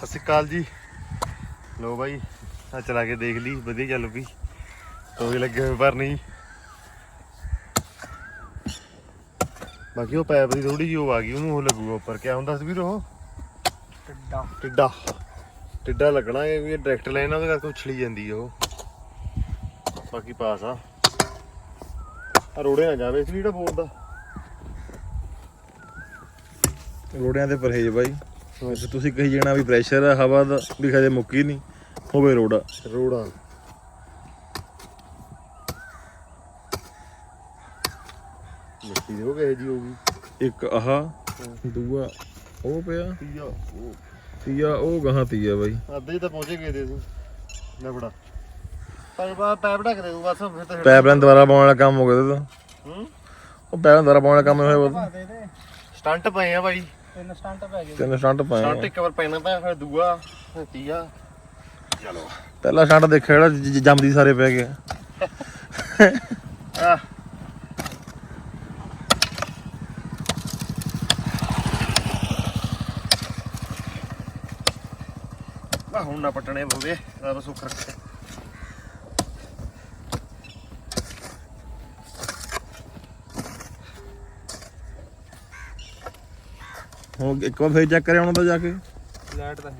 ਸਤਿ ਸ਼੍ਰੀ ਅਕਾਲ ਜੀ। ਲੋ ਬਾਈ ਆ ਚਲਾ ਕੇ ਦੇਖ ਲਈ ਵਧੀਆ ਚੱਲ ਪਈ। ਤੋਗੇ ਲੱਗੇ ਹੋਏ ਪਰ ਨਹੀਂ ਬਾਕੀ ਉਹ ਪੈਪ ਦੀ ਥੋੜੀ ਜਿਹੀ ਉਹ ਆ ਗਈ ਉਹਨੂੰ ਉਹ ਲੱਗੂਗਾ ਉੱਪਰ। ਕਿਆ ਹੁੰਦਾ ਸੀ ਵੀਰ? ਉਹ ਟੱਡਾ। ਟਿੱਡਾ। ਟਿੱਡਾ ਲੱਗਣਾ ਇਹ ਵੀ ਡਾਇਰੈਕਟ ਲਾਈਨ ਆ ਉਹਦੇ ਕਰਕੇ ਉਛਲੀ ਜਾਂਦੀ ਆ ਉਹ। ਬਾਕੀ ਪਾਸ ਆ। ਆ ਰੋੜੇ ਨਾ ਜਾਵੇ ਇਸ ਲਈ ਜਿਹੜਾ ਬੋਲਦਾ ਰੋੜਿਆਂ ਦੇ ਪਰਹੇਜ ਬਾਈ। ਵੈਸੇ ਤੁਸੀਂ ਕਹੀ ਜਾਣਾ ਵੀ ਪ੍ਰੈਸ਼ਰ ਆ ਹਵਾ ਦਾ ਵੀ ਖਜੇ ਮੁੱਕੀ ਨਹੀਂ ਹੋਵੇ ਰੋੜਾ। ਰੋੜਾ। ਮਿੱਟੀ ਦੇ ਉਹ ਕਹੇ ਜੀ ਹੋਊਗੀ ਇੱਕ ਆਹ ਦੂਆ ਉਹ ਪਿਆ। ਤੀਆ ਉਹ। ਤੀਆ ਉਹ ਗਾਹਾਂ ਤੀਆ ਬਾਈ। ਅੱਧੇ ਤਾਂ ਪਹੁੰਚੇ ਗਏ ਦੇ ਸੀ ਲੈ ਫੜਾ। ਪਰ ਬਾ ਪੈਪ ਢੱਕ ਦੇ ਤੂੰ ਬਸ ਫਿਰ ਤਾਂ ਪਾਈਪਲਾਈਨ ਦੁਬਾਰਾ ਪਾਉਣ ਵਾਲਾ ਕੰਮ ਹੋ ਗਿਆ ਇਹਦਾ ਹੂੰ? ਉਹ ਪਾਈਪਲਾਈਨ ਦੁਬਾਰਾ ਪਾਉਣ ਵਾਲਾ ਕੰਮ ਹੋਇਆ ਦੇ। ਸਟੰਟ ਪਏ ਆ ਬਾਈ ਤਿੰਨ ਸਟੰਟ ਪੈ ਗਏ ਤਿੰਨ ਸਟੰਟ ਪਾਏ ਸਟੰਟ ਆ। ਇੱਕ ਵਾਰ ਪੈਣਾ ਪਿਆ ਫਿਰ ਦੂਆ ਫਿਰ ਤੀਆ। ਚਲੋ। ਪਹਿਲਾ ਸਟੰਟ ਦੇਖਿਆ ਜਿਹੜਾ ਜ- ਜ- ਜੰਮਦੀ ਸਾਰੇ ਪੈ ਗਿਆ ਆ। ਆ ਹੁਣ ਨਾ ਪਟਣੇ ਪਵੇ ਰੱਬ ਸੁੱਖ ਰੱਖੇ। ਹੁਣ ਇੱਕ ਵਾਰ ਫੇਰ ਚੈੱਕ ਕਰਿਆ ਉਹਨਾਂ ਦਾ ਜਾ ਕੇ। ਲਾਈਟ ਤਾਂ ਹੈ।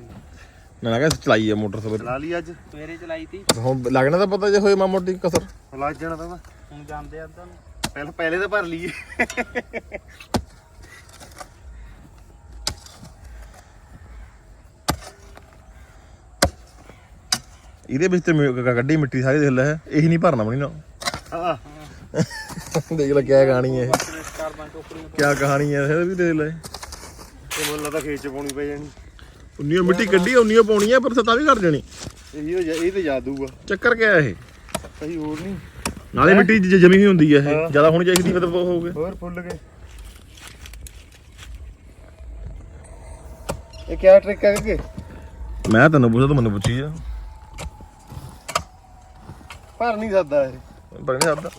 ਮੈਂ ਕਿਹਾ ਚਲਾਈ ਆ ਮੋਟਰ ਸਵੇਰੇ ਚਲਾ ਲਈ ਅੱਜ। ਸਵੇਰੇ ਚਲਾਈ ਤੀ। ਹੁਣ ਲੱਗਣਾ ਤਾਂ ਪਤਾ ਜੇ ਹੋਏ ਮਾਮਾ ਮੋਟੀ ਕਸਰ। ਲੱਗ ਜਾਣਾ ਤਾਂ। ਹੁਣ ਜਾਂਦੇ ਆ ਅੱਧਾ ਨੂੰ। ਪਹਿਲਾਂ ਪਹਿਲੇ ਤਾਂ ਭਰ ਲਈਏ। ਇਹਦੇ ਵਿੱਚ ਤੇ ਮਿ- ਕੱਢੀ ਮਿੱਟੀ ਸਾਰੀ ਦੇਖ ਲੈ। ਇਹੀ ਨਹੀਂ ਭਰਨਾ ਬਣੀ ਨਾ। ਹਾਂ। ਦੇਖ ਲੈ ਕਿਆ ਕਹਾਣੀ ਹੈ। ਇਹ ਨੇ। ਕਿਆ ਕਹਾਣੀ ਹੈ ਇਹ ਵੀ ਦੇਖ ਲੈ। ਤੇ ਮੁੱਲ ਤਾਂ ਖੇਤ ਚ ਪਾਉਣੀ ਪੈ ਜਾਣੀ। ਉਨੀਓ ਮਿੱਟੀ ਕੱਢੀ ਉਨੀਓ ਪਾਉਣੀ ਆ ਪਰ ਸਤਾ ਵੀ ਕਰ ਜਾਣੀ। ਇਹੀ ਜਾ- ਇਹ ਤੇ ਜਾਦੂ ਆ। ਚੱਕਰ ਕਿਆ ਇਹ? ਸਹੀ ਹੋਰ ਨਹੀਂ ਨਾਲੇ ਮਿੱਟੀ ਜ- ਜਮੀ ਹੋਈ ਹੁੰਦੀ ਹੈ ਹਾਂ। ਇਹ ਜ਼ਿਆਦਾ ਹੋਣੀ ਚਾਹੀਦੀ ਮਤਲਬ ਉਹ ਹੋਊਗੇ ਹੋਰ ਫੁੱਲ ਗਏ। ਇਹ ਕਿਆ ਟ੍ਰਿਕ ਹੈ ਕਿ ਮੈਂ ਤੈਨੂੰ ਪੁੱਛਦਾ ਤੂੰ ਮੈਨੂੰ ਪੁੱਛੀ ਜਾ ਭਰ ਨਹੀਂ ਸਕਦਾ ਇਹ। ਪਰ ਨਹੀਂ ਸਕਦਾ।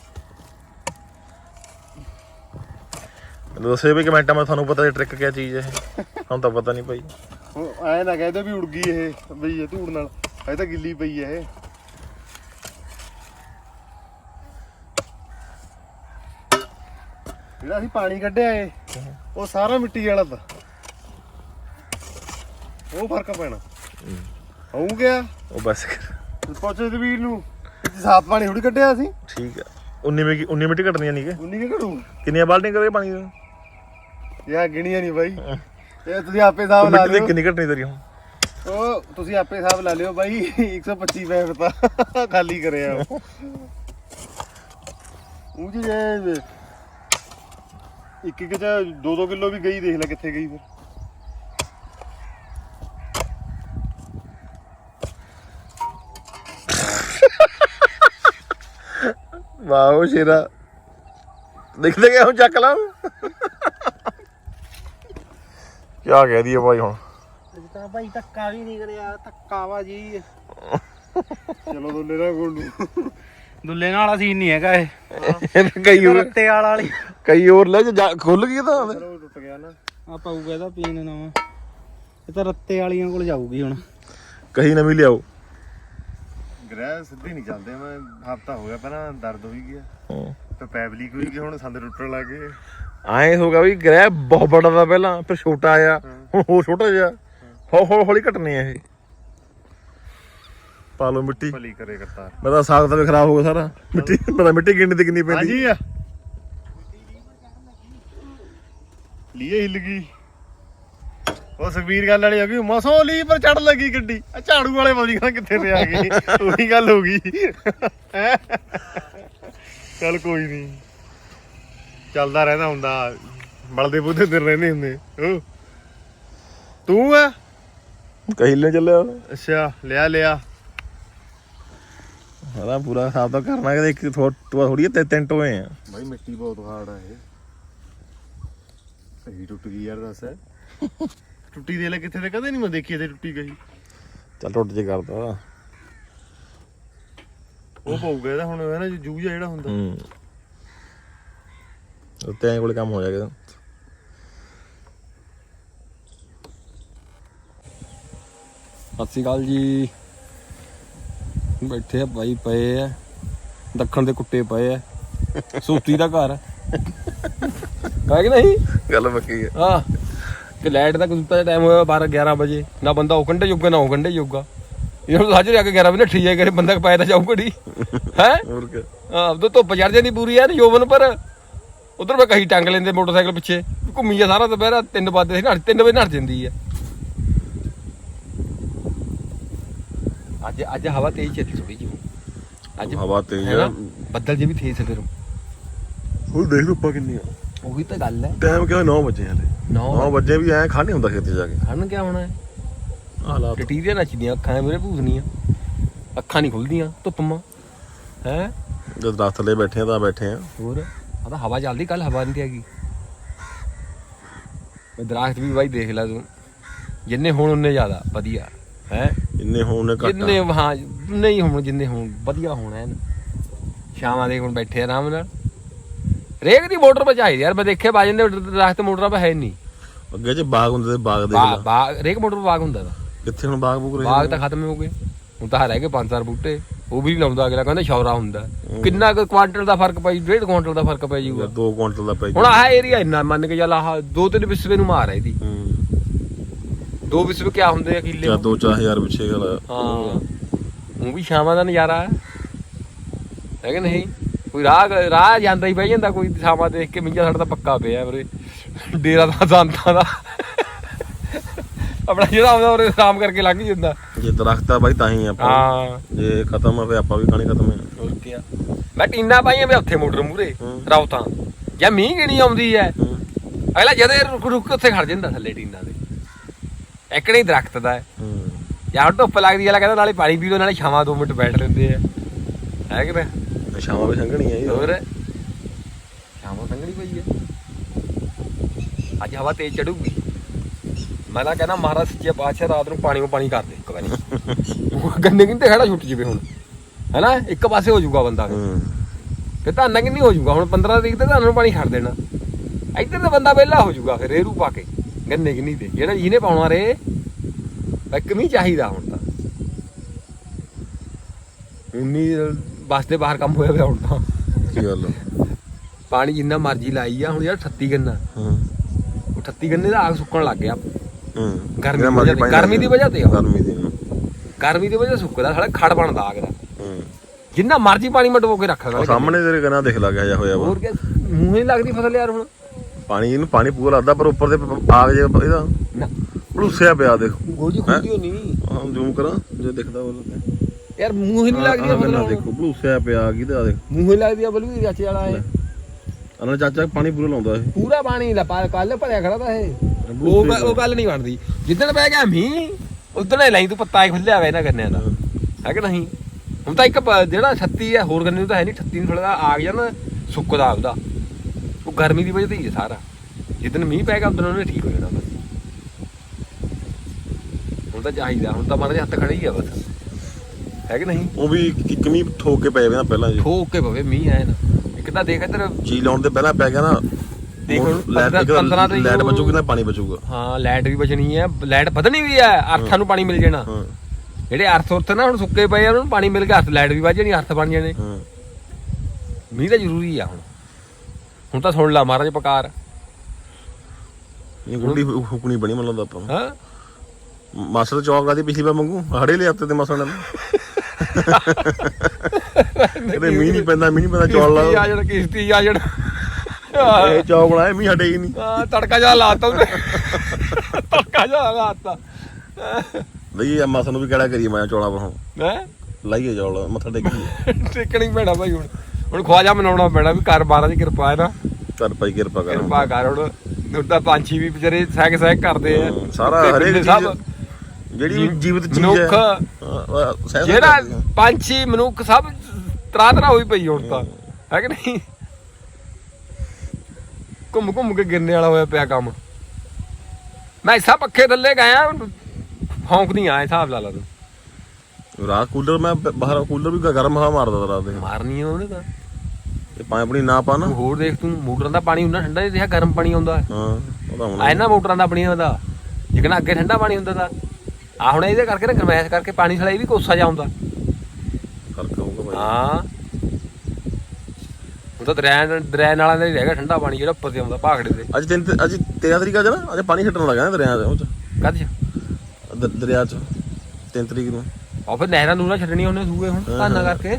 ਦੱਸਿਓ ਵੀ ਕਮੈਂਟਾਂ ਮੈਂ ਤੁਹਾਨੂੰ ਪਤਾ ਇਹ ਟ੍ਰਿਕ ਕਿਆ ਚੀਜ਼ ਹੈ। ਇਹ ਹੁਣ ਤਾਂ ਪਤਾ ਨਹੀਂ ਭਾਈ। ਉਹ ਐ ਨਾ ਕਹਿ ਦੋ ਵੀ ਉੜ ਗਈ ਇਹ ਬਈ ਇਹ ਧੂੜ ਨਾਲ। ਇਹ ਤਾਂ ਗਿੱਲੀ ਪਈ ਹੈ ਇਹ। ਜਿਹੜਾ ਅਸੀਂ ਪਾਣੀ ਕੱਢਿਆ ਏ ਉਹ ਸਾਰਾ ਮਿੱਟੀ ਵਾਲਾ ਤਾ। ਉਹ ਫ਼ਰਕ ਪੈਣਾ। ਹੋਊ ਗਿਆ। ਉਹ ਬਸ ਕਰ। ਪੁੱਛੇ ਵੀਰ ਨੂੰ ਕਿ ਸਾਫ਼ ਪਾਣੀ ਥੋੜੀ ਕੱਢਿਆ ਅਸੀਂ। ਠੀਕ ਹੈ 19 ਮਿੰਟ 19 ਮਿੰਟ ਘਟਣੀ ਨਹੀਂ ਕਿ? ਉਨੀ ਕਿ ਘੜੂ ਕਿੰਨੀਆਂ ਬਾਲਟੀਆਂ ਕਰੇ ਪਾਣੀ ਦੀਆਂ? ਯਾ ਗਿਣੀਆਂ ਨਹੀਂ ਬਾਈ। ਇਹ ਤੁਸੀਂ ਆਪੇ ਹਿਸਾਬ ਲਾ ਮਿੱਟੀ ਦੀ ਲਿਓ। ਕਿੰਨੀ ਘਟਣੀ ਤੇਰੀ ਹੁਣ। ਉਹ ਤੁਸੀਂ ਆਪੇ ਹਿਸਾਬ ਲਾ ਲਿਓ ਬਾਈ 125 ਪੈਪ ਤਾਂ ਖਾਲੀ ਕਰਿਆ ਉਹ ਉਹ ਜੀ ਇਹ ਇੱਕ ਇੱਕ ਚ 2-2 ਕਿਲੋ ਵੀ ਗਈ ਦੇਖ ਲੈ ਕਿੱਥੇ ਗਈ ਫਿਰ। ਵਾਓ ਸ਼ੇਰਾ। ਦੇਖਦੇ ਗਏ ਹੁਣ ਚੱਕ ਲਾ। ਕਿਆ ਕਹਿ ਦਈਏ ਭਾਈ ਹੁਣ? ਅੱਜ ਤਾਂ ਭਾਈ ਧੱਕਾ ਵੀ ਨਹੀਂ ਕਰਿਆ ਧੱਕਾ ਵਾ ਜੀ। ਚਲੋ ਦੋਲੇ ਦਾ ਗੋਲ ਨੂੰ ਦੁੱਲੇ ਨਾਲ ਅਸੀਂ ਨਹੀਂ ਹੈਗਾ ਇਹ। ਕਈ ਹੋਰ ਰੱਤੇ ਵਾਲ ਵਾਲੀ। ਕਈ ਹੋਰ ਲੈ ਜੇ ਜਾ- ਖੁੱਲ ਗਈ ਤਾਂ। ਚਲੋ ਟੁੱਟ ਗਿਆ ਨਾ। ਆ ਪਾਊਗਾ ਇਹਦਾ ਪੀਣ ਨਵਾਂ। ਇਹ ਤਾਂ ਰੱਤੇ ਵਾਲੀਆਂ ਕੋਲ ਜਾਊਗੀ ਹੁਣ। ਕਹੀ ਨਵੀਂ ਲਿਆਓ। ਗ੍ਰਹਿ ਸਿੱਧੀ ਨਹੀਂ ਚੱਲਦੇ ਮੈਂ ਹਫਤਾ ਹੋ ਗਿਆ ਪਹਿਲਾਂ ਦਰਦ ਹੋਈ ਗਿਆ। ਹਾਂ। ਤੇ ਪੈਪ ਲੀਕ ਹੋਈ ਗਿਆ ਹੁਣ ਸੰਦ ਟੁੱਟਣ ਲੱਗ ਗਏ। ਐਂ ਹੋਗਾ ਵੀ ਗ੍ਰਹਿ ਬਹੁਤ ਬੜਾ ਦਾ ਪਹਿਲਾਂ ਫਿਰ ਛੋਟਾ ਆਇਆ ਹੁਣ ਹੋਰ ਛੋਟਾ ਜਿਹਾ। ਹੌ ਹੌ ਹੌਲੀ ਘਟਨੇ ਆ ਇਹ। ਪਾ ਲਓ ਮਿੱਟੀ। ਭਲੀ ਕਰੇ ਕਰਤਾ ਮੇਰਾ ਸਾਗ ਤਾਂ ਵੀ ਖਰਾਬ ਹੋ ਗਿਆ ਸਾਰਾ। ਮਿੱਟੀ ਪਤਾ ਮਿੱਟੀ ਗਿਣਨੀ ਤੇ ਕਿੰਨੀ ਪੈਂਦੀ। ਹਾਂਜੀ ਆ। ਲੀਏ ਹਿੱਲ ਗਈ। ਉਹ ਸੁਖਬੀਰ ਗੱਲ ਵਾਲੀ ਹੋ ਗਈ ਮਸੋ ਲੀ ਪਰ ਚੜ ਲੱਗੀ ਗੱਡੀ। ਆ ਝਾੜੂ ਵਾਲੇ ਪਤਾ ਨੀ ਕਹਿੰਦਾ ਕਿੱਥੇ ਤੇ ਆ ਗਏ। ਉਹੀ ਗੱਲ ਹੋ ਗਈ? ਚੱਲ ਕੋਈ ਨਹੀਂ ਚੱਲਦਾ ਰਹਿੰਦਾ ਹੁੰਦਾ ਬਲਦੇ ਬੁੱਧੇ ਦਿਨ ਰਹਿੰਦੇ ਹੁੰਦੇ। ਤੂੰ ਆ? ਕਹੀ ਲੈ ਚੱਲਿਆ ਅੱਛਾ ਲਿਆ ਲਿਆ। ਹਰਾ ਪੂਰਾ ਹਿਸਾਬ ਤਾਂ ਕਰਨਾ ਕਿ ਇੱਕ ਥੋੜੀ ਤੇ ਤਿੰਨ ਟੋਏ ਆ। ਭਾਈ ਮਿੱਟੀ ਬਹੁਤ ਹਾਰਡ ਆ ਇਹ। ਸਹੀ ਟੁੱਟ ਗਈ ਯਾਰ ਦੱਸ ਟੁੱਟੀ ਦੇ ਲੈ ਕਿੱਥੇ ਤੇ ਕਦੇ ਨਹੀਂ ਮੈਂ ਦੇਖੀ ਤੇ ਟੁੱਟੀ ਗਈ ਚੱਲ ਟੁੱਟ ਜੇ ਕਰਦਾ। ਉਹ ਪਊਗਾ ਇਹਦਾ ਹੁਣ ਹੈ ਨਾ ਜੂ ਜਿਹਾ ਜਿਹੜਾ ਹੁੰਦਾ। ਹੂੰ। ਉੱਤੇ ਐਂ ਕੋਲੇ ਕੰਮ ਹੋ ਜਾਏਗਾ। ਸਤਿ ਸ਼੍ਰੀ ਅਕਾਲ ਜੀ। ਬੈਠੇ ਆ ਬਾਈ ਪਏ ਆ। ਦੱਖਣ ਦੇ ਕੁੱਤੇ ਪਏ ਆ। ਸੂਤੀ ਦਾ ਘਰ ਹੈ ਕਿ ਨਹੀਂ? ਗੱਲ ਪੱਕੀ ਹੈ ਹਾਂ। ਕਿ ਲਾਈਟ ਦਾ ਕੁੱਤਾ ਦਾ ਟਾਈਮ ਹੋਇਆ 12 11 ਵਜੇ। ਨਾ ਬੰਦਾ ਉਹ ਕੰਡੇ ਜੋਗਾ ਨਾ ਉਹ ਕੰਡੇ ਜੋਗਾ। ਇਹ ਹੁਣ ਸਾਜਰੇ ਆ ਕੇ 11 ਵਜੇ ਠੀ ਜਾਏ ਕਰੇ ਬੰਦਾ ਪਾਇਆ ਤਾਂ ਜਾਊ ਘੜੀ ਹੈ? ਹੋਰ ਕੀ। ਹਾਂ ਉਦੋਂ ਧੁੱਪ ਚੜ ਜਾਂਦੀ ਪੂਰੀ ਐ ਯੋਵਨ ਪਰ। ਉਧਰ ਮੈਂ ਕਹੀ ਟੰਗ ਲੈਂਦੇ ਮੋਟਰਸਾਈਕਲ ਪਿੱਛੇ ਘੁੰਮੀ ਜਾ ਸਾਰਾ ਦੁਪਹਿਰਾ 3 ਵਜੇ ਸੀ 3 ਵਜੇ ਨੜ ਜਾਂਦੀ ਐ ਅੱਜ ਅੱਜ ਹਵਾ ਤੇਜ਼ ਚੱਲੀ ਥੋੜੀ ਜਿਹੀ। ਅੱਜ ਹਵਾ ਤੇਜ਼ ਹੈ ਨਾ? ਆ ਬੱਦਲ ਜੇ ਵੀ ਤੇਜ਼ ਸੀ ਫਿਰ। ਹੁਣ ਦੇਖ ਲਓ ਆਪਾਂ ਕਿੰਨੀ ਆ। ਉਹੀ ਤਾਂ ਗੱਲ ਹੈ ਟਾਈਮ ਕਿਹਾ 9 ਵਜੇ ਹਲੇ। 9 9 ਵਜੇ ਵੀ ਐ ਖਾ ਨਹੀਂ ਹੁੰਦਾ ਖੇਤੇ ਜਾ ਕੇ। ਖੜਨ ਕਿਆ ਹੋਣਾ? ਹੈ ਹਾਲਾਤ। ਟਟੀਰੀਆਂ ਨੱਚਦੀਆਂ ਅੱਖਾਂ ਮੇਰੇ ਭੂਸਣੀਆਂ। ਅੱਖਾਂ ਨਹੀਂ ਖੁੱਲਦੀਆਂ ਧੁੱਪ ਮਾ। ਹੈ? ਜਦ ਥੱਲੇ ਬੈਠੇ ਆ ਤਾਂ ਬੈਠੇ ਆ। ਹੋਰ? ਆ ਤਾਂ ਹਵਾ ਚੱਲਦੀ ਕੱਲ ਹਵਾ ਨਹੀਂ ਹੈਗੀ। ਇਹ ਦਰਖਤ ਵੀ ਬਾਈ ਦੇਖ ਲੈ ਤੂੰ। ਜਿੰਨੇ ਹੁਣ ਉਨੇ ਜ਼ਿਆਦਾ ਵਧੀਆ ਹੈ? ਇੰਨੇ ਹੋਣ ਨੇ ਘੱਟ ਜਿੰਨੇ। ਹਾਂ ਨਹੀਂ ਹੁਣ ਜਿੰਨੇ ਹੁਣ ਵਧੀਆ ਹੋਣਾ ਐਨ। ਸ਼ਾਮਾਂ ਦੇ ਹੁਣ ਬੈਠੇ ਆਰਾਮ ਨਾਲ। ਰੇਕ ਦੀ ਮੋਟਰ ਬਚਾਈ ਯਾਰ ਮੈਂ ਦੇਖਿਆ ਬਾਜਨ ਦੇ ਦਰਖਤ ਮੋਟਰਾਂ 'ਤੇ ਹੈ ਨਹੀਂ ਅੱਗੇ ਚ ਬਾਗ ਹੁੰਦੇ ਤੇ ਬਾਗ ਦੇਖ ਬਾਗ ਲਾ। ਬਾਗ ਰੇਕ ਮੋਟਰ 'ਤੇ ਬਾਗ ਹੁੰਦਾ ਦਾ ਕਿੱਥੇ ਹੁਣ ਬਾਗ ਬੁਗ ਰਹੇ ਬਾਗ ਤਾਂ ਖਤਮ ਹੋ ਗਏ। ਹੁਣ ਤਾਂ ਰਹਿ ਗਏ ਪੰਜ ਚਾਰ ਬੂਟੇ। ਉਹ ਵੀ ਲਾਉਂਦਾ ਅਗਲਾ ਕਹਿੰਦਾ ਸ਼ੌਰਾ ਹੁੰਦਾ। ਕਿੰਨਾ ਕੁ ਕੁਆਂਟਲ ਦਾ ਫ਼ਰਕ ਪਈ ਡੇਢ ਕੁਆਂਟਲ ਦਾ ਫ਼ਰਕ ਪੈ ਜਾਊਗਾ 2 ਕੁਇੰਟਲ ਦਾ ਪੈ ਹੁਣ ਆਹ ਏਰੀਆ ਇੰਨਾ ਮੰਨ ਕੇ ਚੱਲ ਆਹ ਦੋ ਤਿੰਨ ਵਿਸਵੇ ਨੂੰ ਮਾਰ ਹੈ ਇਹਦੀ। ਹੂੰ। ਦੋ ਵਿਸਵੇ ਕਿਆ ਹੁੰਦੇ ਆ ਕਿੱਲੇ? ਜਾਂ 2-4000 ਪਿੱਛੇ ਗੱਲ ਹਾਂ। ਉਹ ਵੀ ਸ਼ਾਮਾਂ ਦਾ ਨਜ਼ਾਰਾ ਹੈ ਹੈ ਕਿ ਨਹੀਂ? ਕੋਈ ਰਾਹ ਰਾਹ ਜਾਂਦਾ ਹੀ ਬਹਿ ਜਾਂਦਾ ਕੋਈ ਸ਼ਾਮਾਂ ਦੇਖ ਕੇ ਮਿੰਜਾ ਸਾਡਾ ਤਾਂ ਪੱਕਾ ਪਿਆ ਵੀਰੇ। ਡੇਰਾ ਦਾ ਸੰਤਾਂ ਦਾ। ਆਪਣਾ ਜਿਹੜਾ ਆਉਂਦਾ ਉਹਰੇ ਆਰਾਮ ਕਰਕੇ ਲੰਘ ਜਾਂਦਾ। ਜੇ ਦਰਖਤ ਆ ਬਾਈ ਤਾਂ ਹੀ ਆਪਾਂ ਹਾਂ। ਜੇ ਖਤਮ ਆ ਫੇ ਆਪਾਂ ਵੀ ਕਹਾਣੀ ਖਤਮ ਹੈ। ਹੋਰ ਕੀ ਮੈਂ ਟੀਨਾ ਪਾਈਆਂ ਵੇ ਉੱਥੇ ਮੋਟਰ ਮੂਰੇ। ਰੌਤਾਂ। ਜਾਂ ਮੀਂਹ ਗਿਣੀ ਆਉਂਦੀ ਹੂੰ। ਅਗਲਾ ਜਦੇ ਰੁਕ ਰੁਕ ਉੱਥੇ ਖੜ ਜਾਂਦਾ ਥੱਲੇ ਟੀਨਾ ਦੇ। ਇੱਕੜੇ ਹੀ ਦਰਖਤ ਦਾ ਹੈ। ਯਾਰ ਧੁੱਪ ਲੱਗਦੀ ਆ ਕਹਿੰਦਾ ਨਾਲੇ ਪਾਣੀ ਪੀ ਲਓ ਨਾਲੇ ਛਾਵਾਂ 2 ਮਿੰਟ ਬੈਠ ਲੈਂਦੇ ਆ ਹੈ ਕਿ ਨਾ ਸ਼ਾਮਾਂ ਵੀ ਸੰਘਣੀ ਆ ਜੀ। ਹੋਰ? ਛਾਵਾਂ ਸੰਗਣੀ ਪਈ ਹੈ ਅੱਜ ਹਵਾ ਤੇਜ਼ ਚੜੂਗੀ। ਮੈਂ ਤਾਂ ਕਹਿੰਦਾ ਮਹਾਰਾਜ ਸੱਚੇ ਪਾਤਸ਼ਾਹ ਰਾਤ ਨੂੰ ਪਾਣੀ ਉਹ ਪਾਣੀ ਕਰ ਦੇ ਵਾਰੀ ਉਹ ਗੰਨੇ ਕਿੰਤੇ ਖੜਾ ਛੁੱਟ ਜਵੇ ਹੁਣ। ਹੈਨਾ? ਇੱਕ ਪਾਸੇ ਹੋ ਜਾਊਗਾ ਬੰਦਾ ਫਿਰ। ਧਾਨਾ ਕਿੰਨੀ ਹੋ ਜਾਊਗਾ? ਹੁਣ 15 ਤਰੀਕ ਤੇ ਧਾਨਾਂ ਨੂੰ ਪਾਣੀ ਛੱਡ ਦੇਣਾ। ਇੱਧਰ ਤਾਂ ਬੰਦਾ ਵਿਹਲਾ ਹੋ ਜਾਊਗਾ ਫਿਰ ਰੇਰੂ ਪਾ ਕੇ। ਗੰਨੇ ਕਿੰਨੀ ਤੇ ਜਿਹੜਾ ਜਿਹਨੇ ਪਾਉਣਾ ਰੇ ਇੱਕ ਨਹੀਂ ਚਾਹੀਦਾ ਹੁਣ ਤਾਂ। ਉਨੀ ਬਸ ਦੇ ਬਾਹਰ ਕੰਮ ਹੋਇਆ ਪਿਆ ਹੁਣ ਤਾਂ। ਕੀ ਗੱਲ ਪਾਣੀ ਜਿੰਨਾ ਮਰਜ਼ੀ ਲਾਈ ਆ। ਹੁਣ ਯਾਰ 38 ਗੰਨਾ। ਹੂੰ। ਉਹ 38 ਗੰਨੇ ਦਾ ਆਗ ਸੁੱਕਣ ਲੱਗ ਗਿਆ। ਹੂੰ। ਗਰਮੀ ਦੀ ਵਜ੍ਹਾ- ਪਾਣੀ ਗਰਮੀ ਦੀ ਵਜ੍ਹਾ ਤੇ ਆ। ਗਰਮੀ ਦੀ। ਗਰਮੀ ਦੀ ਵਜ੍ਹਾ ਸੁੱਕਦਾ ਸਾਲਾ ਖੜ ਬਣਦਾ ਆਗ ਦਾ ਹੂੰ। ਜਿੰਨਾ ਮਰਜ਼ੀ ਪਾਣੀ ਮਟਵੋ ਕੇ ਰੱਖ ਸਕਦਾ ਸਾਹਮਣੇ ਤੇਰੇ ਕਨਾ ਦੇਖ ਲੱਗ ਗਿਆ ਹੋਇਆ ਹੋਰ ਕੀ ਮੂੰਹ ਨਹੀਂ ਲੱਗਦੀ ਫਸਲ ਯਾਰ ਹੁਣ। ਪਾਣੀ ਇਹਨੂੰ ਪਾਣੀ ਪੂਰਾ ਲੱਗਦਾ ਪਰ ਉੱਪਰ ਤੇ ਆਗ ਜੇ ਇਹਦਾ ਨਾ। ਭਲੂਸਿਆ ਪਿਆ ਦੇਖ। ਗੋਲ ਜੀ ਖੁੱਲਦੀ ਹੋ? ਨਹੀਂ ਹਾਂ ਜ਼ੂਮ ਕਰਾਂ ਜੇ ਦਿਖਦਾ ਉਹ ਯਾਰ ਮੂੰਹ ਹੀ ਨਹੀਂ ਲੱਗਦੀ ਫਸਲ। ਦੇਖੋ ਭਲੂਸਿਆ ਪਿਆ ਕਿਹਦਾ ਦੇਖ। ਮੂੰਹ ਹੀ ਲੱਗਦੀ ਆ ਬਲਵੀਰ ਚਾਚੇ ਵਾਲਾ ਇਹ। ਅਨਲ ਚਾਚਾ ਪਾਣੀ ਪੂਰਾ ਲਾਉਂਦਾ ਇਹ। ਪੂਰਾ ਪਾਣੀ ਲਾ ਕੱਲ ਭਰਿਆ ਖੜਾ ਤਾਂ ਇਹ। ਉਹ ਗ- ਉਹ ਗੱਲ ਨਹੀਂ ਬਣਦੀ। ਜਿੱਦਣ ਪੈ ਗਿਆ ਮੀਂਹ ਉਦਣ ਹੀ ਲਈ ਤੂੰ ਪੱਤਾ ਹੀ ਖੁੱਲਿਆ ਵੇ ਇਹਨਾਂ ਗੰਨਿਆਂ ਦਾ। ਹੈ ਕਿ ਨਹੀਂ? ਹੁਣ ਤਾਂ ਇੱਕ ਪ- ਜਿਹੜਾ 36 ਹੈ ਹੋਰ ਗੰਨੇ ਨੂੰ ਤਾਂ ਹੈ ਨਹੀਂ 38 ਨੂੰ ਥੋੜਾ ਆ ਗਿਆ ਨਾ ਸੁੱਕਦਾ ਉਹਦਾ ਉਹ ਗਰਮੀ ਦੀ ਵਜ੍ਹਾ ਤੇ ਹੀ ਹੈ ਸਾਰਾ। ਜਿੱਦਣ ਮੀਂਹ ਪੈ ਗਿਆ ਉਦੋਂ ਉਹਨੇ ਠੀਕ ਹੋ ਜਾਣਾ ਬਸ। ਹੁਣ ਤਾਂ ਚਾਹੀਦਾ ਹੁਣ ਤਾਂ ਮਾਰੇ ਹੱਥ ਖੜੇ ਹੀ ਆ ਬਸ। ਹੈ ਕਿ ਨਹੀਂ? ਉਹ ਵੀ ਇੱਕ ਮੀ ਠੋਕ ਕੇ ਪਏ ਵੇ ਨਾ ਪਹਿਲਾਂ ਜੀ। ਠੋਕ ਕੇ ਪਵੇ ਮੀਂਹ ਆਏ ਨਾ। ਤਾਂ ਦੇਖ ਇੱਧਰ? ਜੀ ਲਾਉਣ ਦੇ ਪਹਿਲਾਂ ਪੈ ਗਿਆ ਨਾ ਦੇਖ ਹੁਣ ਲਾਈਟ ਪੰਦਰਾਂ- ਪੰਦਰਾਂ ਤਰੀਕ ਲਾਈਟ ਨੂੰ- ਬਚੂਗੀ ਨਾ ਪਾਣੀ ਬਚੂਗਾ ਹਾਂ ਲਾਈਟ ਵੀ ਬਚਣੀ ਹੈ। ਲਾਈਟ ਵਧਣੀ ਵੀ ਹੈ ਅਰਥਾਂ ਨੂੰ ਪਾਣੀ ਮਿਲ ਜਾਣਾ। ਹਾਂ। ਜਿਹੜੇ ਅਰਥ ਉਰਥ ਨਾ ਹੁਣ ਸੁੱਕੇ ਪਏ ਆ ਉਹਨਾਂ ਨੂੰ ਪਾਣੀ ਮਿਲ ਕੇ ਅਰਥ ਲਾਈਟ ਵੀ ਵੱਜ ਜਾਣੀ ਅਰਥ ਬਣ ਜਾਣੇ। ਹਾਂ। ਮੀਂਹ ਤਾਂ ਜ਼ਰੂਰੀ ਆ ਹੁਣ। ਹੁਣ ਤਾਂ ਸੁਣ ਲਾ ਮਹਾਰਾਜ ਪਕਾਰ। ਇਹ ਗੁੱਡੀ ਹੁ- ਹੁਕਣੀ ਬਣੀ ਮਤਲਬ ਆਪਾਂ ਨੂੰ। ਹਾਂ। ਮਾਸਟਰ ਚੌਕ ਆਦੀ ਪਿਛਲੀ ਵਾਰ ਮੰਗੂ ਹੜੇ ਲਿਆ ਹਫ਼ਤੇ ਤੇ ਮਾਸਟਰ ਨੇ। ਕਿਤੇ ਮੀਂਹ ਨਹੀਂ ਪੈਂਦਾ ਮੀਂਹ ਨਹੀਂ ਪੈਂਦਾ ਚੌਲ ਕਿਸ਼ਤੀ ਆ ਲਾ ਜਾਣ ਕਿਸ਼ਤੀ ਆ ਜਾਣ। ਇਹ ਚੌਕ ਬਣਾਇਆ ਮੀਂਹ ਹਟੇ ਹੀ ਨਹੀਂ। ਆ ਤੜਕਾ ਜਾ ਲਾਤਾ ਉਹਨੇ। ਤੜਕਾ ਜਾ ਲਾਤਾ। ਬਈ ਇਹ ਮਾਸਟਰ ਨੂੰ ਵੀ ਕਿਹੜਾ ਕਰੀਏ ਮੈਂ ਚੌਲਾਂ ਹੁਣ ਹੈ? ਲਾਈਏ ਚੌਲ ਮੱਥਾ ਟੇਕੀਏ। ਟਿਕਣੀ ਪੈਣਾ ਭਾਈ ਹੁਣ। ਹੁਣ ਖਵਾਜਾ ਮਨਾਉਣਾ ਪੈਣਾ ਵੀ ਕਰ ਬਾਰਾਂ ਦੀ ਕਿਰਪਾ ਹੈ ਨਾ। ਕਰ ਭਾਈ ਕਿਰਪਾ ਕਰ ਕਿਰਪਾ ਕਰ ਹੁਣ। ਤਾਂ ਪੰਛੀ ਵੀ ਵਿਚਾਰੇ ਸਹਿਕ ਸਹਿਕ ਕਰਦੇ ਆ। ਹਾਂ, ਸਾਰਾ ਹਰੇਕ ਚੀਜ਼ ਜਿਹੜੀ ਵੀ ਜੀਵਤ ਚੀਜ਼ ਹੈ। ਮਨੁੱਖ ਹਾਂ, ਹਾਂ, ਸਹਿ ਜਿਹੜਾ ਆ। ਪੰਛੀ ਮਨੁੱਖ ਸਭ ਤਰਾ ਤਰਾ ਹੋਈ ਪਈ ਹੁਣ ਤਾਂ। ਹੈ ਕਿ ਨਹੀਂ? ਘੁੰਮ ਘੁੰਮ ਕੇ ਗਿਰਨੇ ਵਾਲਾ ਹੋਇਆ ਪਿਆ ਕੰਮ। ਮੈਂ ਸਭ ਪੱਖੇ ਥੱਲੇ ਗਿਆ ਫੌਂਕਦੀ ਆ ਹਿਸਾਬ ਲਾ ਲਾ ਤੂੰ। ਰਾਤ ਕੂਲਰ ਮੈਂ ਬ- ਬਾਹਰ ਕੂਲਰ ਵੀ ਗਰਮ ਹਵਾ ਮਾਰਦਾ ਤਾ ਰਾਤ ਦੇ। ਮਾਰਨੀ ਆ ਉਹਨੇ ਤਾਂ। ਇਹ ਪਾਣੀ ਆਪਣੀ ਨਾ ਪਾ ਨਾ। ਤੂੰ ਹੋਰ ਦੇਖ ਤੂੰ ਮੋਟਰਾਂ ਦਾ ਪਾਣੀ ਉਹਨਾਂ ਠੰਡਾ ਰਿਹਾ ਗਰਮ ਪਾਣੀ ਆਉਂਦਾ। ਹਾਂ ਉਹਦਾ ਹੁਣ ਆ। ਇਹਨਾਂ ਮੋਟਰਾਂ ਦਾ ਪਾਣੀ ਆਉਂਦਾ। ਜਿਕਣਾ ਅੱਗੇ ਠੰਡਾ ਪਾਣੀ ਹੁੰਦਾ ਤਾਂ। ਆ ਹੁਣ ਇਹਦੇ ਕਰਕੇ ਨਾ ਗਰਮੈਸ਼ ਕਰਕੇ ਪਾਣੀ ਥਲੇ ਵੀ ਕੋਸਾ ਜਾਉਂਦਾ ਫ਼ਰਕ ਹੋਊਗਾ ਭਾਈ। ਹਾਂ। ਉਹ ਤਾਂ ਦਰਿਆ ਦਰਿਆ ਨਾਲਾਂ ਦਾ ਹੀ ਰਹਿ ਗਿਆ ਠੰਡਾ ਪਾਣੀ ਜਿਹੜਾ ਉੱਪਰ ਤੇ ਆਉਂਦਾ ਭਾਖੜੇ ਤੇ। ਅੱਜ ਤਿੰਨ ਅੱਜ 13 ਤਰੀਕ ਅੱਜ ਨਾ ਅੱਜ ਪਾਣੀ ਛੱਡਣ ਲੱਗਾ ਨਾ ਦਰਿਆ ਦੇ ਉਹ ਚ। ਕਦ ਚ? ਦ- ਦਰਿਆ ਚ 3 ਤਰੀਕ ਨੂੰ। ਉਹ ਫਿਰ ਨਹਿਰਾਂ ਨੂਰਾਂ ਛੱਡਣੀਆਂ ਉਹਨੇ ਸੂਏ ਹੁਣ ਧਾਨਾ ਕਰਕੇ।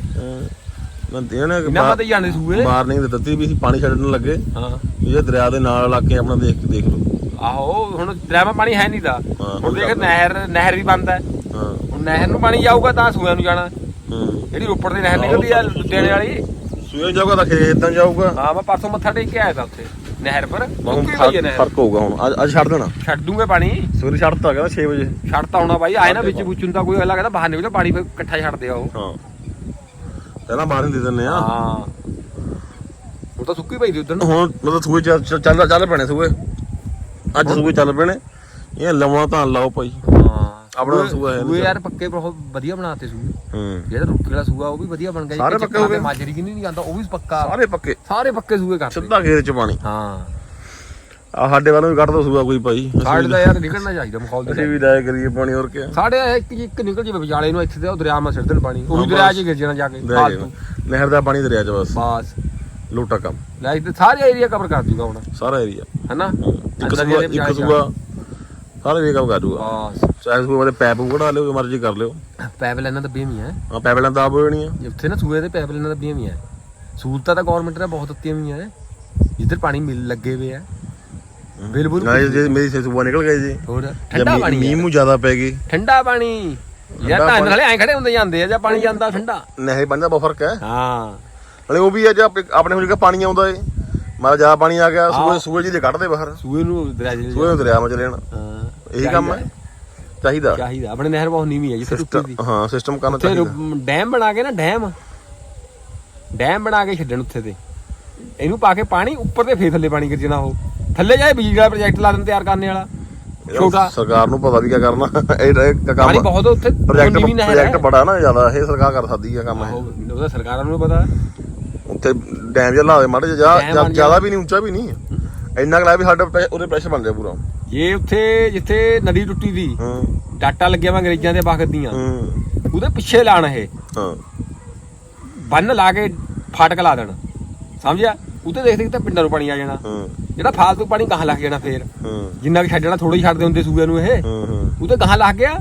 ਦੇਣ ਇਹਨਾਂ ਮਤੇ ਜਾਂਦੇ ਸੂਏ। ਵਾਰਨਿੰਗ ਦੇ ਦਿੱਤੀ ਵੀ ਅਸੀਂ ਪਾਣੀ ਛੱਡਣ ਲੱਗੇ। ਹਾਂ। ਵੀ ਇਹ ਦਰਿਆ ਦੇ ਨਾਲ ਇਲਾਕੇ ਆਪਣਾ ਦੇਖ ਕੇ ਦੇਖ ਲਓ। ਆਹੋ ਹੁਣ ਦਰਿਆ ਪਾਣੀ ਹੈ ਨਹੀਂ ਦਾ ਹਾਂ, ਹੁਣ ਹੁਣ ਦੇਖ ਜਾਂਦਾ। ਨਹਿਰ ਨਹਿਰ ਵੀ ਬੰਦ ਹੈ। ਹਾਂ। ਹੁਣ ਨਹਿਰ ਨੂੰ ਪਾਣੀ ਜਾਊਗਾ ਤਾਂ ਸੂਆਂ ਨੂੰ ਜਾਣਾ। ਹੂੰ। ਜਿਹੜੀ ਰੋਪੜ ਦੀ ਨਹਿਰ ਨਿਕਲਦੀ ਆ ਲੁਧਿਆਣੇ ਵਾਲੀ। ਸੂਏ ਜਾਊਗਾ ਤਾਂ ਖੇਤਾਂ ਜਾਊਗਾ। ਹਾਂ ਮੈਂ ਪਰਸੋਂ ਮੱਥਾ ਟੇਕ ਕੇ ਆਇਆ ਤਾਂ ਉੱਥੇ ਨਹਿਰ ਪਰ। ਹੁਣ ਮੁੱਕੀ ਹੋਈ ਹੈ ਫ਼ਰਕ ਨਹਿਰ। ਫ਼ਰਕ ਹੋਊਗਾ ਹੁਣ। ਅੱਜ ਅੱਜ ਛੱਡ ਦੇਣਾ। ਛੱਡ ਦੂੰਗੇ ਪਾਣੀ। ਸਵੇਰੇ ਛੱਡਤਾ ਕਹਿੰਦਾ 6 ਵਜੇ। ਛੱਡ ਤਾਂ ਆਉਣਾ ਬਾਈ ਆਏ ਨਾ ਵਿੱਚ ਬੁੱਚੂ ਤਾਂ ਕੋਈ ਅਗਲਾ ਕਹਿੰਦਾ ਬਾਹਰ ਨਿਕਲੋ ਪਾਣੀ ਫਿਰ ਇਕੱਠਾ ਛੱਡਦੇ ਆ ਉਹ। ਹਾਂ। ਪਹਿਲਾਂ ਬਾਹਰ ਨਹੀਂ ਦੇ ਦਿੰਦੇ ਆ। ਹਾਂ। ਉਹ ਤਾਂ ਸੁੱਕੀ ਪਈ ਦੀ ਉਧਰ ਨੂੰ। ਹੁਣ ਮਤਲਬ ਸੂਏ ਚੱਲ ਚੱਲ ਚੱਲ ਪੈਣੇ ਸੂਏ। ਅੱਜ ਸੂਏ ਚੱਲ ਪੈਣੇ ਇਹ ਲਵਾਂ ਤਾਂ ਲਾਓ ਭਾਈ। ਹਾਂ। ਆਪਣਾ ਸੂਆ ਹੈ ਨੀ ਸੂਏ ਯਾਰ ਪੱਕੇ ਬਹੁਤ ਵਧੀਆ ਬਣਾਤੇ ਸੂਏ। ਹੂੰ। ਜਿਹੜਾ ਰੁੱਕੇ ਵਾਲਾ ਸੂਆ ਉਹ ਵੀ ਵਧੀਆ ਬਣ ਗਿਆ। ਸਾਰੇ ਇੱਕ ਪੱਕੇ ਹੋ ਗਏ? ਮਾਜਰੀ ਕਿੰਨੀ ਨਹੀਂ ਜਾਂਦਾ ਉਹ ਵੀ ਪੱਕਾ। ਸਾਰੇ ਪੱਕੇ। ਸਾਰੇ ਪੱਕੇ ਸੂਏ ਕਰਤੇ ਸਿੱਧਾ ਖੇਤ ਚ ਪਾਣੀ। ਹਾਂ। ਆ ਸਾਡੇ ਵੱਲੋਂ ਵੀ ਕੱਢ ਦੋ ਸੂਆ ਕੋਈ ਭਾਈ। ਸਾਡੇ ਦਾ ਯਾਰ ਨਿਕਲਣਾ ਚਾਹੀਦਾ ਮਖੌਲ ਅਸੀਂ ਦੇ ਵੀ ਲਾਇਆ ਕਰੀਏ ਪਾਣੀ ਹੋਰ ਕਿਆ। ਸਾਡੇ ਇੱਕ ਇੱਕ ਨਿਕਲ ਜਾਵੇ ਵਿਚਾਲੇ ਨੂੰ ਇੱਥੇ ਤੇ ਉਹ ਦਰਿਆ ਮਾ ਦੇਣ ਪਾਣੀ। ਉਹ ਦਰਿਆ। 'ਚ ਗਿਰ ਜਾਣਾ ਜਾ ਕੇ ਫਾਲਤੂ। ਨਹਿਰ ਦਾ ਪਾਣੀ ਦਰਿਆ ਚ ਬਸ। ਬਸ। ਲੋਟਾ ਕੰਮ। ਲੈ ਇੱਥੇ ਸਾਰੇ ਏਰੀਆ ਕਵਰ ਕਰ ਦੂਗਾ ਹੁਣ। ਸਾਰਾ ਏਰੀਆ ਹੈਨਾ? ਇੱਕ ਅੰਦਰ ਸੂਆ ਜਿਹੜੇ ਇੱਕ ਵਿਚਾਲੇ ਸੂਆ ਸਾਰੇ ਏਰੀਆ ਕਵਰ ਕਰ ਦੂਗਾ ਬਸ ਚਾਹੇ ਸੂਆ ਦੇ ਪੈਪ ਕਢਾ ਲਿਓ ਜੋ ਮਰਜ਼ੀ ਕਰ ਲਿਓ। ਪੈਪ ਲੈਣਾ ਤਾਂ ਬੇਮੀ ਹੈ ਆ ਪੈਪ ਲੈਣ ਦਾ ਆਪ ਹੋ ਜਾਣੀ ਆ ਉੱਥੇ ਨਾ ਸੂਏ ਦੇ ਪੈਪ ਲੈਣਾ ਤਾਂ ਬੇਮੀ ਹੈ ਸਹੂਲਤਾਂ ਤਾਂ ਗਵਰਨਮੈਂਟ ਨੇ ਬਹੁਤ ਦਿੱਤੀਆਂ ਹੋਈਆਂ ਹੈ ਜਿੱਧਰ ਪਾਣੀ ਮਿਲ ਲੱਗੇ ਹੋਏ ਆ। ਬਿਲਕੁਲ ਨਾ ਜੇ ਮੇਰੀ ਸੇ ਸੂਆ ਨਿਕਲ ਗਈ ਜੀ। ਹੋਰ ਜਾਂ ਠੰਡਾ ਪਾਣੀ ਮੀਂਹ ਹੈ ਮੂੰਹ ਜ਼ਿਆਦਾ ਪੈ ਗਈ। ਠੰਡਾ ਪਾਣੀ। ਯਾਰ ਠੰਡਾ ਤਾਂ ਪਾਣੀ- ਹਲੇ ਐਂ ਖੜੇ ਹੁੰਦੇ ਜਾਂਦੇ ਆ ਜਾਂ ਪਾਣੀ ਜਾਂਦਾ ਠੰਡਾ। ਨਹਿਰ ਪਾਣੀ ਦਾ ਬਹੁਤ ਫ਼ਰਕ ਹੈ। ਹਾਂ। ਹਲੇ ਉਹ ਵੀ ਹੈ ਜੇ ਆਪਣੇ ਪਾਣੀ ਆਉਂਦਾ ਏ। ਮਾਰਾ ਜ਼ਿਆਦਾ ਪਾਣੀ ਆ ਗਿਆ ਸੂਏ। ਸੂਏ ਜੀ ਦੇ ਕੱਢਦੇ ਬਾਹਰ। ਸੂਏ ਨੂੰ ਦਰਿਆ ਚ ਸੂਏ ਨੂੰ ਦਰਿਆ ਮਾ ਚਲੇ ਜਾਣਾ ਹਾਂ ਇਹੀ ਕੰਮ ਹੈ? ਚਾਹੀਦਾ। ਚਾਹੀਦਾ? ਆਪਣੇ ਨਹਿਰ ਬਹੁਤ ਨੀਵੀਂ ਹੈ ਦੀ ਸਿਸਟਮ ਹਾਂ ਸਿਸਟਮ ਕਰਨਾ ਚਾਹੀਦਾ। ਡੈਮ ਬਣਾ ਕੇ ਨਾ ਡੈਮ। ਡੈਮ ਬਣਾ ਕੇ ਛੱਡਣ ਉੱਥੇ ਤੇ। ਇਹਨੂੰ ਪਾ ਕੇ ਪਾਣੀ ਉੱਪਰ ਤੇ ਫੇਰ ਥੱਲੇ ਪਾਣੀ ਗਿਰ ਜਾਣਾ ਉਹ। ਥੱਲੇ ਜਾਏ ਬਿਜਲੀ ਵਾਲਾ ਪ੍ਰੋਜੈਕਟ ਲਾ ਦੇਣ ਤਿਆਰ ਕਰਨੇ ਵਾਲਾ। ਛੋਟਾ। ਸਰਕਾਰ ਨੂੰ ਪਤਾ ਵੀ ਕੀ ਕਰਨਾ। ਇਹ ਇਹ ਪਾਣੀ ਕੰਮ ਬਹੁਤ ਉੱਥੇ ਪ੍ਰੋਜੈਕਟ ਬੜਾ ਨਾ ਜ਼ਿਆਦਾ ਇਹ ਸਰਕਾਰ ਕਰ ਸਕਦੀ ਹੈ ਕੰਮ ਇਹ। ਉਹਦਾ ਸਰਕਾਰਾਂ ਨੂੰ ਪਤਾ। ਉੱਥੇ ਡੈਮ ਜਿਹਾ ਲਾ ਦੇ ਮਾੜੇ ਜਿਹਾ ਡੈਮ ਜ਼ਿਆ- ਬਣ ਜ਼ਿਆਦਾ ਵੀ ਨਹੀਂ ਉੱਚਾ ਵੀ ਨਹੀਂ। ਇੰਨਾ ਕੁ ਲਾ ਵੀ ਸਾਡਾ ਪ੍ਰੈ- ਉਹਦੇ ਪ੍ਰੈਸ਼ਰ ਬਣ ਜਾ ਪੂਰਾ। ਜੇ ਉੱਥੇ ਜਿੱਥੇ ਨਦੀ ਟੁੱਟੀ ਦੀ ਹੂੰ। ਡਾਟਾ ਲੱਗਿਆ ਵਾ ਅੰਗਰੇਜ਼ਾਂ ਦੇ ਵਕਤ ਦੀਆਂ। ਹੂੰ। ਉਹਦੇ ਪਿੱਛੇ ਲਾਣ ਇਹ। ਹਾਂ। ਬੰਨ ਲਾ ਕੇ ਫਾਟਕ ਲਾ ਦੇਣ। ਸਮਝਿਆ? ਉੱਤੇ ਦੇਖ ਦੇਖ ਤਾਂ ਪਿੰਡਾਂ ਨੂੰ ਪਾਣੀ ਆ ਜਾਣਾ। ਹੂੰ। ਜਿਹੜਾ ਫਾਲਤੂ ਪਾਣੀ ਗਾਹਾਂ ਲੱਗ ਜਾਣਾ ਫੇਰ। ਹੂੰ। ਜਿੰਨਾ ਕਿ ਛੱਡਣਾ ਥੋੜਾ ਹੀ ਛੱਡਦੇ ਹੁੰਦੇ ਸੂਏ ਨੂੰ ਇਹ। ਹੂੰ ਹੂੰ। ਉਹਤੇ ਗਾਹਾਂ ਲੱਗ ਗਿਆ।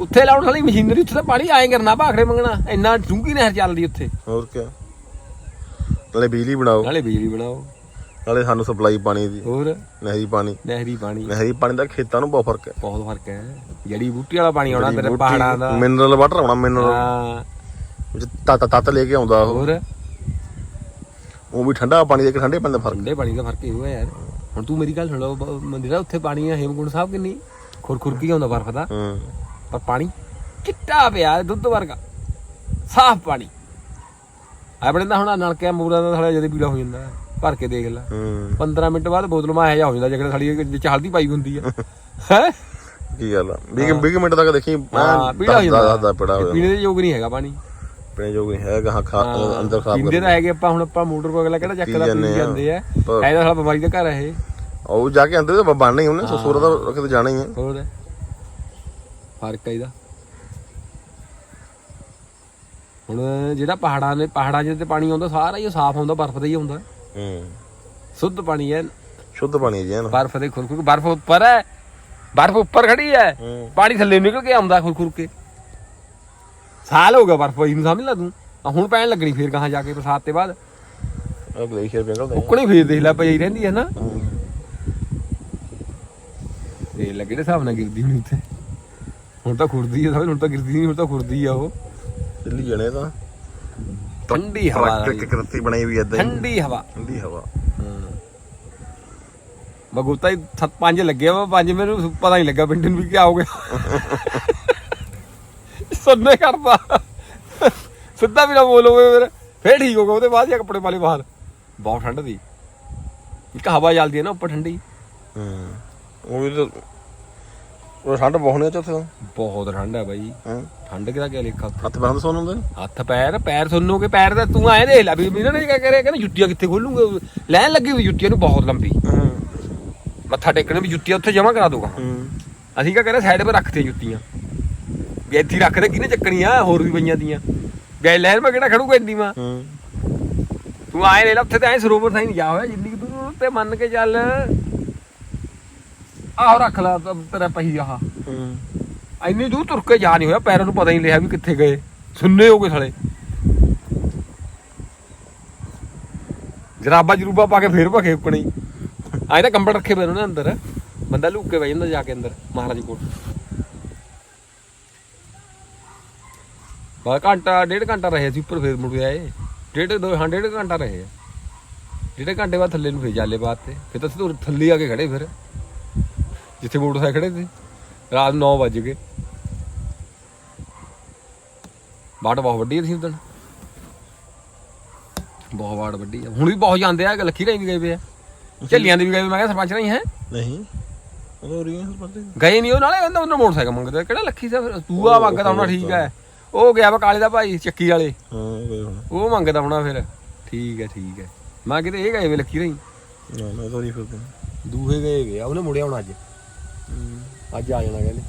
ਉੱਥੇ ਲਾਉਣ ਵਾਲੀ ਮਸ਼ੀਨਰੀ ਉੱਥੇ ਤਾਂ ਪਾਣੀ ਆਏ ਕਰਨਾ ਭਾਖੜੇ ਮੰਗਣਾ। ਇੰਨਾ ਡੂੰਗੀ ਨਹਿਰ ਚੱਲਦੀ ਉੱਥੇ। ਹੋਰ ਕੀ ਨਾਲੇ ਬਿਜਲੀ ਬਣਾਓ। ਨਾਲੇ ਬਿਜਲੀ ਬਣਾਓ। ਨਾਲੇ ਸਾਨੂੰ ਸਪਲਾਈ ਪਾਣੀ ਦੀ। ਹੋਰ? ਨਹਿਰੀ ਪਾਣੀ। ਨਹਿਰੀ ਪਾਣੀ। ਨਹਿਰੀ ਪਾਣੀ ਦਾ ਖੇਤਾਂ ਨੂੰ ਬਹੁਤ ਫ਼ਰਕ ਹੈ। ਬਹੁਤ ਫ਼ਰਕ ਹੈ। ਜੜੀ ਬੂਟੀ ਵਾਲਾ ਪਾਣੀ ਆਉਣਾ ਤੇਰੇ ਪਹਾੜਾਂ ਦਾ। ਮਿਨਰਲ ਵਾਟਰ ਆਉਣਾ ਮਿਨਰਲ ਹਾਂ। ਤੱਤ ਤੱਤ ਲੈ ਕੇ ਆਉਂਦਾ ਉਹ। ਹੋਰ? ਉਹ ਵੀ ਠੰਡਾ ਪਾਣੀ ਦੇ ਕੇ ਠੰਡੇ ਪਾਣੀ ਦਾ ਫ਼ਰਕ। ਠੰਡੇ ਪਾਣੀ ਦਾ ਫ਼ਰਕ ਹੀ ਹੋਇਆ ਯਾਰ। ਹੁਣ ਤੂੰ ਮੇਰੀ ਗੱਲ ਸੁਣ ਲਓ ਮੰਦਿਰਾ ਉੱਥੇ ਪਾਣੀ ਆ ਹੇਮਕੁੰਡ ਸਾਹਿਬ ਕਿੰਨੀ? ਖੁਰਖੁਰ ਕੀ ਆਉਂਦਾ ਬਰਫ ਦਾ। ਹੂੰ। ਪਰ ਪਾਣੀ ਚਿੱਟਾ ਪਿਆ ਦੁੱਧ ਵਰਗਾ। ਸਾਫ਼ ਪਾਣੀ। ਆਪਣੇ ਤਾਂ ਹੁਣ ਆਹ ਨਲਕਿਆਂ ਮੂਰਾਂ ਦਾ ਥੜਾ ਜਦੇ ਪੀਲਾ ਹੋ ਜਾਂਦਾ ਭਰ ਕੇ ਦੇਖ ਲੈ। ਹੂੰ। 15 ਮਿੰਟ ਬਾਅਦ ਬੋਤਲ ਮਾ ਇਹ ਜਾ ਹੋ ਜਾਂਦਾ ਜਿਹੜਾ ਥੜੀ ਵਿੱਚ ਹਲਦੀ ਪਾਈ ਹੁੰਦੀ ਆ। ਹੈ? ਕੀ ਗੱਲ ਆ? 20 20 ਮਿੰਟ ਤੱਕ ਦੇਖੀ ਹਾਂ ਪੀਲਾ ਹੋ ਜਾਂਦਾ। ਦਾ ਪੜਾ ਹੋਇਆ ਪੀਣੇ ਦੇ ਯੋਗ ਨਹੀਂ ਹੈਗਾ ਪਾਣੀ। ਪੀਣੇ ਜੋ ਵੀ ਹੈਗਾ ਹਾਂ ਖਾ ਹਾਂ, ਅੰਦਰ ਖਰਾਬ ਪੀਂਦੇ ਤਾਂ ਹੈਗੇ ਆਪਾਂ ਹੁਣ ਆਪਾਂ ਮੋਟਰ ਕੋਲ ਅਗਲਾ ਕਿਹੜਾ ਚੱਕਦਾ ਪੀ ਆ। ਜਾਂਦੇ ਆ। ਐਦਾ ਸਾਲਾ ਬਿਮਾਰੀ ਦਾ ਘਰ ਹੈ ਇਹ। ਉਹ ਜਾ ਕੇ ਅੰਦਰ ਤਾਂ ਬਣਨਾ ਹੀ ਉਹਨੇ ਸੋਰਾ ਦਾ ਕਿਤੇ ਜਾਣਾ ਹੀ ਹੈ ਹੋਰ? ਫ਼ਰਕ ਹੈ ਇਹਦਾ। ਹੁਣ ਜਿਹੜਾ ਪਹਾੜਾਂ ਨੇ ਪਹਾੜਾਂ 'ਚ ਤੇ ਪਾਣੀ ਆਉਂਦਾ ਸਾਰਾ ਹੀ ਸਾਫ਼ ਆਉਂਦਾ ਬਰਫ਼ ਦਾ ਹੀ ਆਉਂਦਾ ਹੂੰ। ਸ਼ੁੱਧ ਪਾਣੀ ਹੈ। ਸ਼ੁੱਧ ਪਾਣੀ ਹੈ ਜੀ ਨਾ ਬਰਫ਼ ਦੇ ਖੁਰਖੁਰ ਬਰਫ਼ ਉੱਪਰ ਹੈ। ਬਰਫ਼ ਉੱਪਰ ਖੜੀ ਹੈ। ਹੂੰ। ਪਾਣੀ ਥੱਲੇ ਨਿਕਲ ਕੇ ਆਉਂਦਾ ਖੁਰਖੁਰ ਕੇ। ਸਾਲ ਹੋ ਗਿਆ ਬਰਫ਼ ਪਈ ਨੂੰ ਸਮਝ ਲਾ ਤੂੰ? ਹੁਣ ਪੈਣ ਲੱਗਣੀ ਫੇਰ ਕਹਾਂ ਜਾ ਕੇ ਬਰਸਾਤ ਤੇ ਬਾਅਦ। ਉਹ ਗਲੇਸ਼ੀਅਰ ਫੇਰ ਦੇਖ ਲੈ ਪਈ ਰਹਿੰਦੀ ਹੈ ਨਾ। ਇਹ ਲੱਗੇ ਦੇ ਹਿਸਾਬ ਨਾਲ ਗਿਰਦੀ ਨਹੀਂ ਉੱਥੇ ਹੁਣ ਤਾਂ ਖੁਰਦੀ ਹੈ ਸਮਝ ਹੁਣ ਤਾਂ ਗਿਰਦੀ ਨਹੀਂ ਹੁਣ ਤਾਂ ਖੁਰਦੀ ਆ ਉਹ। ਚੱਲੀ ਜਣੇ ਤਾਂ। ਠੰਡੀ ਹਵਾ ਟਰੱਕ। ਇੱਕ ਕਰਤੀ ਬਣੀ ਵੀ ਹੀ। ਠੰਡੀ ਹਵਾ। ਠੰਡੀ ਹਵਾ। ਬਗੋਤਾ ਹੀ ਸੱਤ ਪੰਜ ਲੱਗਿਆ ਵਾ ਪੰਜ ਮੈਨੂੰ ਪਤਾ ਨਹੀਂ ਲੱਗਾ ਪਿੰਡ ਨੂੰ ਵੀ ਕੀ ਗਿਆ। ਸੁਣਨੇ ਕਰਦਾ। ਸਿੱਧਾ ਵੀ ਨਾ ਬੋਲੋਗੇ ਫਿਰ। ਫੇਰ ਠੀਕ ਹੋਗਾ ਉਹਦੇ ਬਾਅਦ ਹੀ ਕੱਪੜੇ ਪਾ ਲਏ ਬਾਹਰ। ਬਹੁਤ ਠੰਡ ਦੀ ਇੱਕ ਹਵਾ ਚੱਲਦੀ ਹੈ ਨਾ ਉੱਪਰ ਠੰਡੀ। ਹੂੰ। ਉਹ ਵੀ ਤਾਂ ਉਹ ਠੰਡ ਬਹੁਤ ਨੇ ਉੱਥੇ ਬਹੁਤ ਠੰਡ ਹੈ ਬਾਈ। ਹਾਂ? ਠੰਡ ਕਿਹਦਾ ਕੀ ਲੇਖਾ ਹੱਥ? ਬੰਦ ਸੋਨ ਹੁੰਦੇ ਹੱਥ ਪੈਰ ਪੈਰ ਸੁੰਨੋਗੇ ਪੈਰ ਦਾ ਤੂੰ ਆਏ ਦੇਖ ਲੈ ਵੀ ਇਹਨਾਂ ਨੇ ਕੀ ਕਰਿਆ ਕਹਿੰਦੇ ਜੁੱਤੀਆਂ ਕਿੱਥੇ ਖੋਲੂਗੇ? ਲੈਣ ਲੱਗੀ ਹੋਈ ਜੁੱਤੀਆਂ ਨੂੰ ਬਹੁਤ ਲੰਬੀ। ਮੱਥਾ ਟੇਕਣ ਵੀ ਜੁੱਤੀਆਂ ਉੱਥੇ ਜਮਾ ਕਰਾ ਦੂਗਾ ਅਸੀਂ ਕਿਆ ਕਰਿਆ ਸਾਈਡ 'ਤੇ ਰੱਖਤੇ ਜੁੱਤੀਆਂ। ਕਿ ਇੱਥੇ ਹੀ ਰੱਖ ਦੇ ਕਿਹਨੇ ਚੱਕਣੀ ਆ? ਹੋਰ ਵੀ ਪਈਆਂ ਦੀਆਂ ਗਏ ਲੈਣ ਮੈਂ ਕਿਹੜਾ ਖੜੂਗਾ ਇੰਨੀ ਮਾਂ? ਤੂੰ ਆਏ ਲੈ ਲਾ ਉੱਥੇ ਤਾਂ ਐ ਸਰੋਵਰ ਨਹੀਂ ਜਾ ਹੋਇਆ ਜਿੰਨੀ ਕੁ ਦੂਰ ਤੇ ਮੰਨ ਕੇ ਚੱਲ ਆਹੋ ਰੱਖ ਲਾ ਤ- ਤੇਰਾ ਪਹੀ ਆਹ। ਹਾਂ ਇੰਨੀ ਦੂਰ ਤੁਰ ਕੇ ਜਾ ਨਹੀਂ ਹੋਇਆ, ਪੈਰਾਂ ਨੂੰ ਪਤਾ ਹੀ ਨਹੀਂ ਲਿਆ ਵੀ ਕਿੱਥੇ ਗਏ। ਸੁੰਨੇ ਹੋ ਗਏ ਸਾਲੇ। ਜਰਾਬਾ ਜਰੂਬਾ ਪਾ ਕੇ ਫੇਰ ਭਖੇ ਉੱਕਣੀ। ਆਏ ਤਾਂ ਕੰਬਲ ਰੱਖੇ ਪਏ ਨੇ ਅੰਦਰ। ਬੰਦਾ ਲੁੱਕ ਕੇ ਬਹਿ ਜਾਂਦਾ ਜਾ ਕੇ ਅੰਦਰ, ਮਹਾਰਾਜ ਕੋਲ। ਬਾ ਘੰਟਾ, ਡੇਢ ਘੰਟਾ ਰਹੇ ਸੀ ਉੱਪਰ ਫੇਰ ਮੁੜ ਕੇ ਆਏ। ਡੇਢ ਦੋ, ਹਾਂ, ਡੇਢ ਘੰਟਾ ਰਹੇ ਆ। ਡੇਢ ਘੰਟੇ ਬਾਅਦ ਥੱਲੇ ਨੂੰ ਫੇਰ ਜਾਲੇ ਬਾਤ ਤੇ ਫਿਰ ਤਾਂ ਅਸੀਂ ਥੱਲੇ ਆ ਕੇ ਖੜੇ ਫਿਰ। ਜਿੱਥੇ ਮੋਟਰਸਾਈਕਲ ਖੜੇ ਸੀ। ਰਾਤ 9 ਵਜ ਗਏ। ਬਾੜ ਬਹੁਤ ਵੱਡੀ ਸੀ ਉਦੋਂ ਬਹੁਤ ਬਾੜ ਵੱਡੀ ਆ। ਹੁਣ ਵੀ ਬਹੁਤ ਜਾਂਦੇ ਆ ਲੱਖੀ ਰਾਈ ਵੀ ਗਏ ਵੇ ਆ। ਝੱਲੀਆਂ ਦੇ ਵੀ ਗਏ ਮੈਂ ਕਿਹਾ ਸਰਪੰਚ ਨਹੀਂ ਹੈ। ਨਹੀਂ। ਉਹ ਰੀਆਂ ਸਰਪੰਚ? ਗਏ ਨਹੀਂ ਉਹ ਨਾਲੇ ਉਹਨਾਂ ਉਹਨਾਂ ਮੋਟਰਸਾਈਕਲ ਮੰਗਦੇ ਕਿਹੜਾ ਲੱਖੀ ਸਾ ਤੂੰ ਆ ਮੰਗਦਾ ਹੋਣਾ ਠੀਕ ਹੈ ਉਹ ਗਿਆ ਵਾ ਕਾਲੇ ਦਾ ਭਾਈ ਚੱਕੀ ਵਾਲੇ। ਹਾਂ ਗਏ ਹੁਣ। ਉਹ ਮੰਗਦਾ ਹੋਣਾ ਫਿਰ। ਠੀਕ ਹੈ ਠੀਕ ਹੈ ਮੈਂ ਕਿਤੇ ਇਹ ਗਏ ਵੇ ਲੱਖੀ ਰਾਈ। ਨਾ ਨਾ ਤਾਂ ਨਹੀਂ ਫਿਰਦੇ। ਦੂਹੇ ਗਏ ਗਏ ਆ ਉਹਨੇ ਮੁੜਿਆ ਹੁਣ ਅੱਜ। ਅੱਜ ਆ ਜਾਣਾ ਕਹਿੰਦੇ